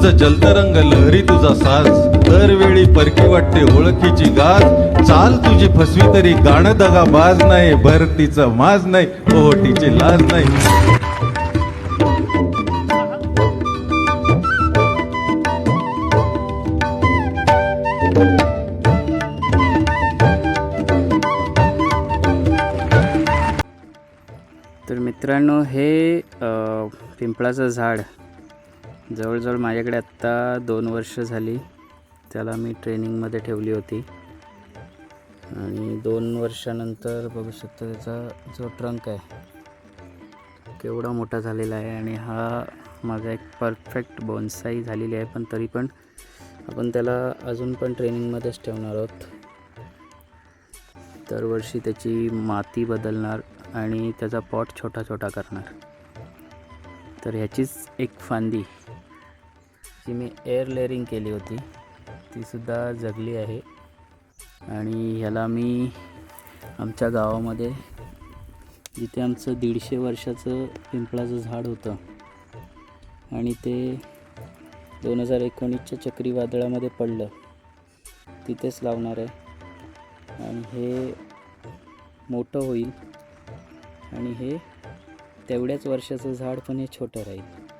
रोज जलतरंग लहरी तुझा साज. दरवेळी परकी वाटते ओळखीची गाज. चाल तुझी फसवी तरी गाणं दगा बाज नाही. भरतीचा माज नाही. ओहोटीची लाज नाही. तर मित्रांनो हे पिंपळाचं झाड जवळजवळ माझ्याकडे आत्ता दोन वर्ष झाली. त्याला मी ट्रेनिंगमध्ये ठेवली होती. आणि दोन वर्षानंतर बघू शकतो त्याचा जो ट्रंक आहे केवढा मोठा झालेला आहे आणि हा माझा एक परफेक्ट बोनसाई झालेली आहे. पण तरी पण आपण त्याला अजून पण ट्रेनिंगमध्येच ठेवणार आहोत. दरवर्षी त्याची माती बदलणार आणि त्याचा पॉट छोटा छोटा करणार. तर ह्याचीच एक फांदी. जी मी एअर लेअरिंग केली होती. तीसुद्धा जगली आहे. आणि ह्याला मी आमच्या गावामध्ये जिथे आमचं दीडशे वर्षाचं पिंपळाचं झाड होतं आणि ते दोन हजार एकोणीसच्या चक्रीवादळामध्ये पडलं. तिथेच लावणार आहे. आणि हे मोठं होईल. आणि हे तेवढ्याच वर्षाचं झाड पण हे छोटं राहील.